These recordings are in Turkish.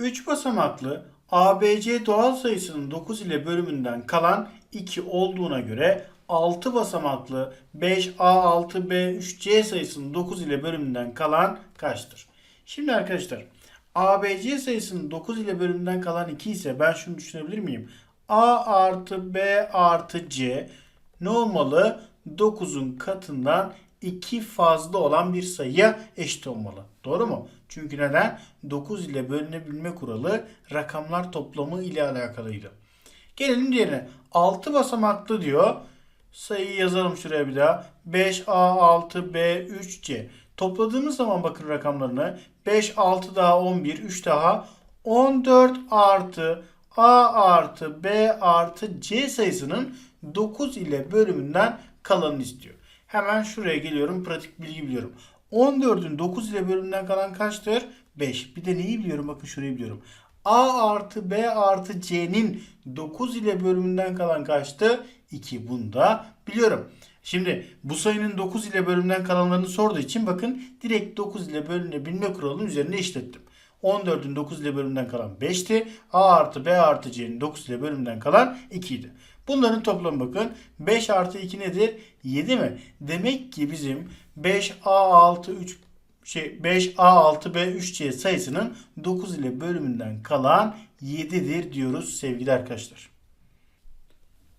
3 basamaklı ABC doğal sayısının 9 ile bölümünden kalan 2 olduğuna göre 6 basamaklı 5A6B3C sayısının 9 ile bölümünden kalan kaçtır? Şimdi arkadaşlar ABC sayısının 9 ile bölümünden kalan 2 ise ben şunu düşünebilir miyim? A artı B artı C ne olmalı? 9'un katından 2 fazla olan bir sayıya eşit olmalı. Doğru mu? Çünkü neden? 9 ile bölünebilme kuralı rakamlar toplamı ile alakalıydı. Gelelim diğerine. 6 basamaklı diyor. Sayıyı yazalım şuraya bir daha. 5A6B3C. Topladığımız zaman bakın rakamlarını. 5, 6 daha 11, 3 daha 14 artı A artı B artı C sayısının 9 ile bölümünden kalanını istiyor. Hemen şuraya geliyorum. Pratik bilgi biliyorum. 14'ün 9 ile bölümünden kalan kaçtır? 5. Bir de neyi biliyorum? Bakın şurayı biliyorum. A artı B artı C'nin 9 ile bölümünden kalan kaçtı? 2. Bunu da biliyorum. Şimdi bu sayının 9 ile bölümünden kalanlarını sorduğu için bakın direkt 9 ile bölünebilme kuralının üzerine işlettim. 14'ün 9 ile bölümünden kalan 5'ti. A artı B artı C'nin 9 ile bölümünden kalan 2 idi. Bunların toplamı bakın 5 artı 2 nedir? 7 mi? Demek ki bizim 5A6 3 şey 5A6B3C sayısının 9 ile bölümünden kalan 7'dir diyoruz sevgili arkadaşlar.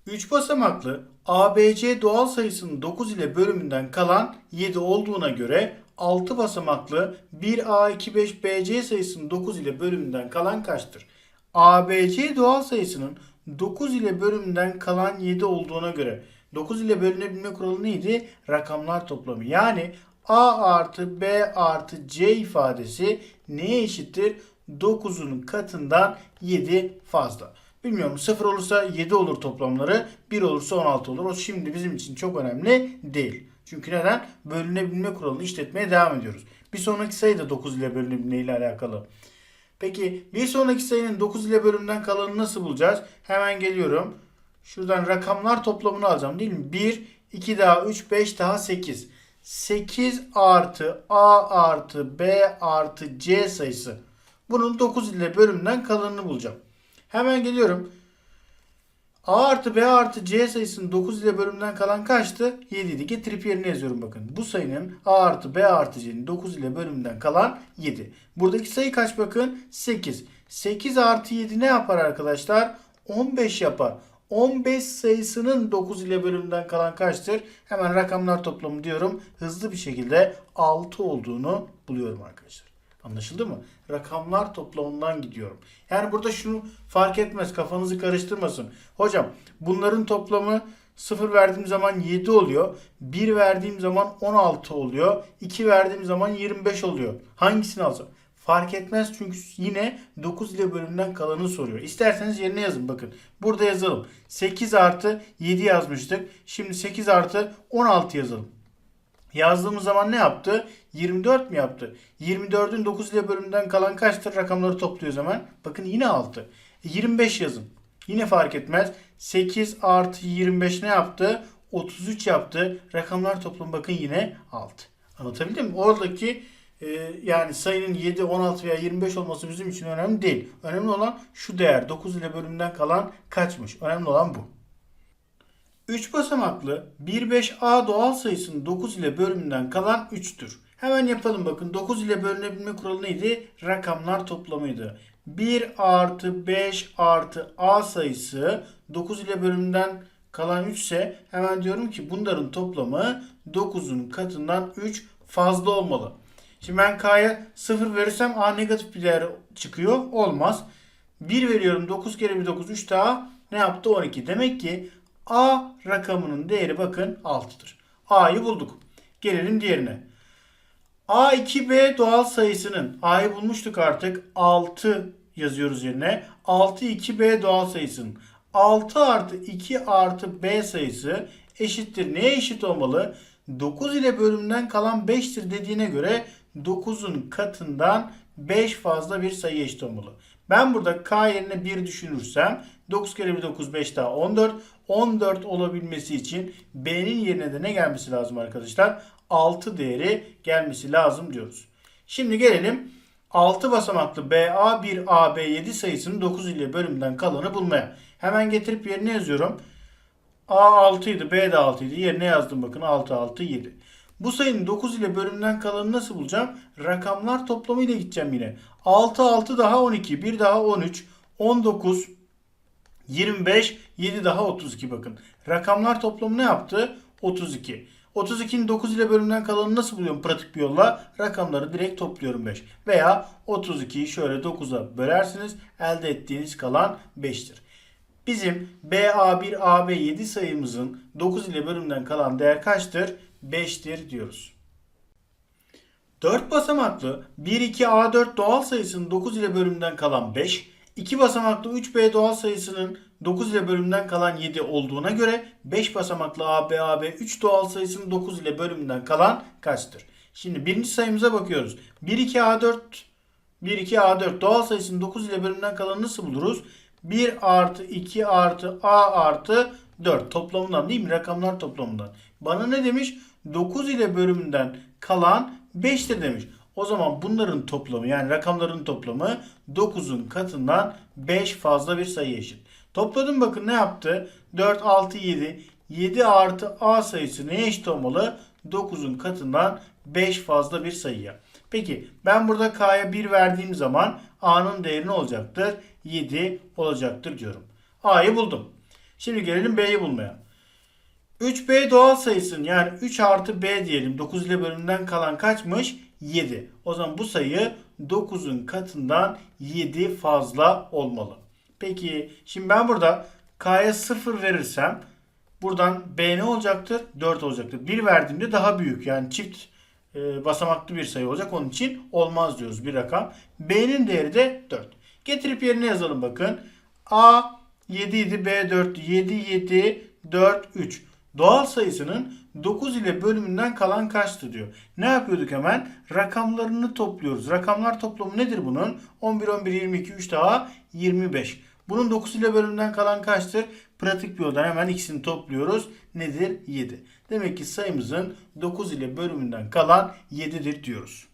3 basamaklı ABC doğal sayısının 9 ile bölümünden kalan 7 olduğuna göre 6 basamaklı 1A25BC sayısının 9 ile bölümünden kalan kaçtır? ABC doğal sayısının 9 ile bölümünden kalan 7 olduğuna göre 9 ile bölünebilme kuralı neydi? Rakamlar toplamı. Yani A artı B artı C ifadesi neye eşittir? 9'un katından 7 fazla. Bilmiyorum 0 olursa 7 olur toplamları 1 olursa 16 olur. O şimdi bizim için çok önemli değil. Çünkü neden? Bölünebilme kuralını işletmeye devam ediyoruz. Bir sonraki sayı da 9 ile bölünebilme ile alakalı. Peki bir sonraki sayının 9 ile bölümden kalanını nasıl bulacağız? Hemen geliyorum. Şuradan rakamlar toplamını alacağım değil mi? 1, 2 daha 3, 5 daha 8. 8 artı A artı B artı C sayısı. Bunun 9 ile bölümden kalanını bulacağım. Hemen geliyorum. A artı B artı C sayısının 9 ile bölümden kalan kaçtı? 7 idi. Getirip yerine yazıyorum bakın. Bu sayının A artı B artı C'nin 9 ile bölümden kalan 7. Buradaki sayı kaç bakın? 8. 8 artı 7 ne yapar arkadaşlar? 15 yapar. 15 sayısının 9 ile bölümden kalan kaçtır? Hemen rakamlar toplamı diyorum. Hızlı bir şekilde 6 olduğunu buluyorum arkadaşlar. Anlaşıldı mı? Rakamlar toplamından gidiyorum. Yani burada şunu fark etmez. Kafanızı karıştırmasın. Hocam bunların toplamı 0 verdiğim zaman 7 oluyor. 1 verdiğim zaman 16 oluyor. 2 verdiğim zaman 25 oluyor. Hangisini alsam? Fark etmez çünkü yine 9 ile bölümden kalanı soruyor. İsterseniz yerine yazın bakın. Burada yazalım. 8 artı 7 yazmıştık. Şimdi 8 artı 16 yazalım. Yazdığımız zaman ne yaptı? 24 mi yaptı? 24'ün 9 ile bölümünden kalan kaçtır? Rakamları topluyoruz hemen. Bakın yine 6. 25 yazın. Yine fark etmez. 8 artı 25 ne yaptı? 33 yaptı. Rakamlar toplamı bakın yine 6. Anlatabildim mi? Oradaki e, yani sayının 7, 16 veya 25 olması bizim için önemli değil. Önemli olan şu değer. 9 ile bölümden kalan kaçmış? Önemli olan bu. 3 basamaklı 1-5A doğal sayısının 9 ile bölümünden kalan 3'tür. Hemen yapalım bakın. 9 ile bölünebilme kuralı neydi? Rakamlar toplamıydı. 1 artı 5 artı A sayısı 9 ile bölümünden kalan 3 ise hemen diyorum ki bunların toplamı 9'un katından 3 fazla olmalı. Şimdi ben K'ya 0 verirsem A negatif bir değer çıkıyor. Olmaz. 1 veriyorum 9 kere 1 9 3 daha ne yaptı 12. Demek ki A rakamının değeri bakın 6'dır. A'yı bulduk. Gelelim diğerine. A2B doğal sayısının A'yı bulmuştuk artık 6 yazıyoruz yerine. 6 2B doğal sayısının 6 artı 2 artı B sayısı eşittir. Neye eşit olmalı? 9 ile bölümden kalan 5'tir dediğine göre 9'un katından 5 fazla bir sayı eşit olmalı. Ben burada k yerine 1 düşünürsem 9 kere 1 9 5 daha 14. 14 olabilmesi için b'nin yerine de ne gelmesi lazım arkadaşlar? 6 değeri gelmesi lazım diyoruz. Şimdi gelelim 6 basamaklı BA 1 AB 7 sayısının 9 ile bölümünden kalanı bulmaya. Hemen getirip yerine yazıyorum. A 6 idi, B de 6 idi. Yerine yazdım bakın 6 6 7. Bu sayının 9 ile bölümünden kalanını nasıl bulacağım? Rakamlar toplamı ile gideceğim yine. 6 6 daha 12, 1 daha 13, 19, 25, 7 daha 32 bakın. Rakamlar toplamı ne yaptı? 32. 32'nin 9 ile bölümünden kalanını nasıl buluyorum pratik bir yolla? Rakamları direkt topluyorum 5. Veya 32'yi şöyle 9'a bölersiniz. Elde ettiğiniz kalan 5'tir. Bizim BA1, AB7 sayımızın 9 ile bölümünden kalan değer kaçtır? 5'tir diyoruz. 4 basamaklı 1, 2, A4 doğal sayısının 9 ile bölümünden kalan 5, 2 basamaklı 3B doğal sayısının 9 ile bölümünden kalan 7 olduğuna göre 5 basamaklı AB, AB 3 doğal sayısının 9 ile bölümünden kalan kaçtır? Şimdi birinci sayımıza bakıyoruz. 1, 2, A4 1, 2, A4 doğal sayısının 9 ile bölümünden kalanı nasıl buluruz? 1 artı 2 artı A artı 4 toplamından değil mi? Rakamlar toplamından. Bana ne demiş? 9 ile bölümünden kalan 5'tir demiş. O zaman bunların toplamı yani rakamların toplamı 9'un katından 5 fazla bir sayı eşit. Topladım bakın ne yaptı? 4, 6, 7. 7 artı A sayısı neye eşit olmalı? 9'un katından 5 fazla bir sayıya. Peki ben burada K'ya 1 verdiğim zaman A'nın değeri ne olacaktır? 7 olacaktır diyorum. A'yı buldum. Şimdi gelelim B'yi bulmaya. 3B doğal sayısının yani 3 artı B diyelim 9 ile bölümünden kalan kaçmış? 7. O zaman bu sayı 9'un katından 7 fazla olmalı. Peki şimdi ben burada K'ya 0 verirsem buradan B ne olacaktır? 4 olacaktır. 1 verdiğimde daha büyük yani çift e, basamaklı bir sayı olacak. Onun için olmaz diyoruz bir rakam. B'nin değeri de 4. Getirip yerine yazalım bakın. A 7 idi B 4 7 7 4 3. Doğal sayısının 9 ile bölümünden kalan kaçtı diyor. Ne yapıyorduk hemen? Rakamlarını topluyoruz. Rakamlar toplamı nedir bunun? 11 11 22 3 daha 25. Bunun 9 ile bölümünden kalan kaçtır? Pratik bir yoldan hemen ikisini topluyoruz. Nedir? 7. Demek ki sayımızın 9 ile bölümünden kalan 7'dir diyoruz.